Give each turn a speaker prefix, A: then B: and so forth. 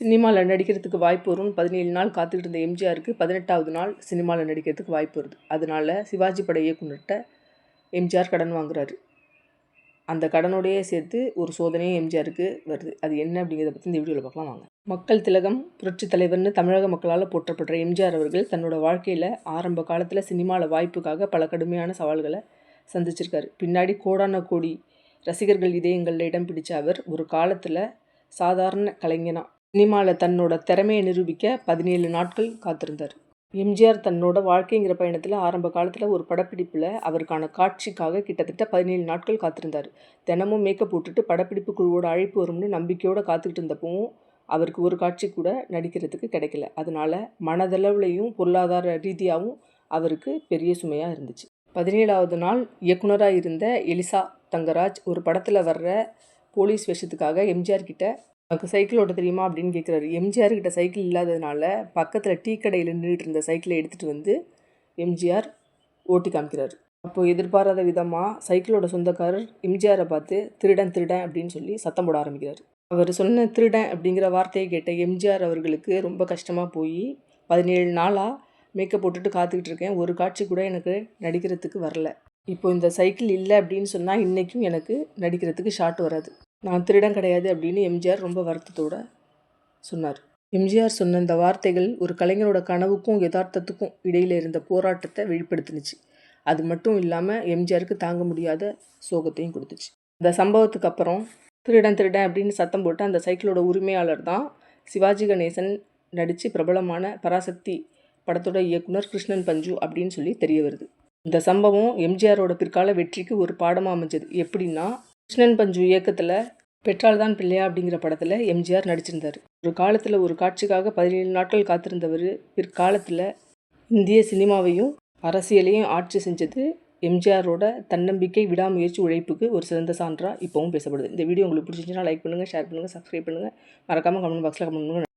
A: சினிமாவில் நடிக்கிறதுக்கு வாய்ப்பு வரும்னு பதினேழு நாள் காத்துக்கிட்டு இருந்த எம்ஜிஆருக்கு பதினெட்டாவது நாள் சினிமாவில் நடிக்கிறதுக்கு வாய்ப்பு வருது. அதனால சிவாஜி பட இயக்குனர்கிட்ட எம்ஜிஆர் கடன் வாங்குறாரு. அந்த கடனோடையே சேர்த்து ஒரு சோதனையும் எம்ஜிஆருக்கு வருது. அது என்ன அப்படிங்கிறத பற்றி இந்த வீடியோவில் பார்க்கலாம் வாங்க. மக்கள் திலகம் புரட்சி தலைவர்னு தமிழக மக்களால் போற்றப்படுற எம்ஜிஆர் அவர்கள் தன்னோட வாழ்க்கையில் ஆரம்ப காலத்தில் சினிமாவில் வாய்ப்புக்காக பல கடுமையான சவால்களை சந்திச்சிருக்காரு. பின்னாடி கோடான கோடி ரசிகர்கள் இதயங்களில் இடம் பிடிச்ச அவர் ஒரு காலத்தில் சாதாரண கலைஞனாக சினிமாவில் தன்னோட திறமையை நிரூபிக்க பதினேழு நாட்கள் காத்திருந்தார். எம்ஜிஆர் தன்னோட வாழ்க்கைங்கிற பயணத்தில் ஆரம்ப காலத்தில் ஒரு படப்பிடிப்பில் அவருக்கான காட்சிக்காக கிட்டத்தட்ட பதினேழு நாட்கள் காத்திருந்தார். தினமும் மேக்கப் போட்டுட்டு படப்பிடிப்பு குழுவோட அழைப்பு வரும்னு நம்பிக்கையோடு காத்துக்கிட்டு இருந்தப்பவும் அவருக்கு ஒரு காட்சி கூட நடிக்கிறதுக்கு கிடைக்கல. அதனால மனதளவுலையும் பொருளாதார ரீதியாகவும் அவருக்கு பெரிய சுமையாக இருந்துச்சு. பதினேழாவது நாள் இயக்குனராக இருந்த எலிசா தங்கராஜ் ஒரு படத்தில் வர்ற போலீஸ் வேஷத்துக்காக எம்ஜிஆர் கிட்ட உனக்கு சைக்கிள் ஓட்ட தெரியுமா அப்படின்னு கேட்குறாரு எம்ஜிஆர் கிட்ட சைக்கிள் இல்லாததுனால பக்கத்தில் டீ கடையில் நின்றுட்டு இருந்த சைக்கிளை எடுத்துகிட்டு வந்து எம்ஜிஆர் ஓட்டி காமிக்கிறாரு. அப்போது எதிர்பாராத விதமாக சைக்கிளோட சொந்தக்காரர் எம்ஜிஆரை பார்த்து திருடன் திருடன் அப்படின்னு சொல்லி சத்தம் போட ஆரம்பிக்கிறார். அவர் சொன்ன திருடன் அப்படிங்கிற வார்த்தையை கேட்ட எம்ஜிஆர் அவர்களுக்கு ரொம்ப கஷ்டமாக போய் பதினேழு நாளாக மேக்கப் போட்டுட்டு காத்துக்கிட்டு இருக்கேன். ஒரு காட்சி கூட எனக்கு நடிக்கிறதுக்கு வரல. இப்போ இந்த சைக்கிள் இல்லை அப்படின்னு சொன்னால் இன்றைக்கும் எனக்கு நடிக்கிறதுக்கு ஷாட் வராது. நான் திருடம் கிடையாது அப்படின்னு எம்ஜிஆர் ரொம்ப வருத்தத்தோட சொன்னார். எம்ஜிஆர் சொன்ன இந்த வார்த்தைகள் ஒரு கலைஞரோட கனவுக்கும் யதார்த்தத்துக்கும் இடையில் இருந்த போராட்டத்தை வெளிப்படுத்தினுச்சு. அது மட்டும் இல்லாமல் எம்ஜிஆருக்கு தாங்க முடியாத சோகத்தையும் கொடுத்துச்சு. இந்த சம்பவத்துக்கு அப்புறம் திருடன் திருடன் அப்படின்னு சத்தம் போட்டு அந்த சைக்கிளோட உரிமையாளர் தான் சிவாஜி கணேசன் நடித்து பிரபலமான பராசக்தி படத்தோட இயக்குனர் கிருஷ்ணன் பஞ்சு அப்படின்னு சொல்லி தெரிய வருது. இந்த சம்பவம் எம்ஜிஆரோட பிற்கால வெற்றிக்கு ஒரு பாடமாக அமைஞ்சது. எப்படின்னா கிருஷ்ணன் பஞ்சு இயக்கத்தில் பெற்றால் தான் பிள்ளையா அப்படிங்கிற படத்தில் எம்ஜிஆர் நடிச்சிருந்தார். ஒரு காலத்தில் ஒரு காட்சிக்காக பதினேழு நாட்கள் காத்திருந்தவர் பிற்காலத்தில் இந்திய சினிமாவையும் அரசியலையும் ஆட்சி செஞ்சது எம்ஜிஆரோட தன்னம்பிக்கை விடாமுயற்சி உழைப்புக்கு ஒரு சிறந்த சான்றாக இப்போவும் பேசப்படுது. இந்த வீடியோ உங்களுக்கு பிடிச்சிருந்துச்சுன்னா லைக் பண்ணுங்கள் ஷேர் பண்ணுங்கள் சப்ஸ்கிரைப் பண்ணுங்கள் மறக்காமல் கமெண்ட் பாக்ஸில் கமெண்ட் பண்ணுங்கள்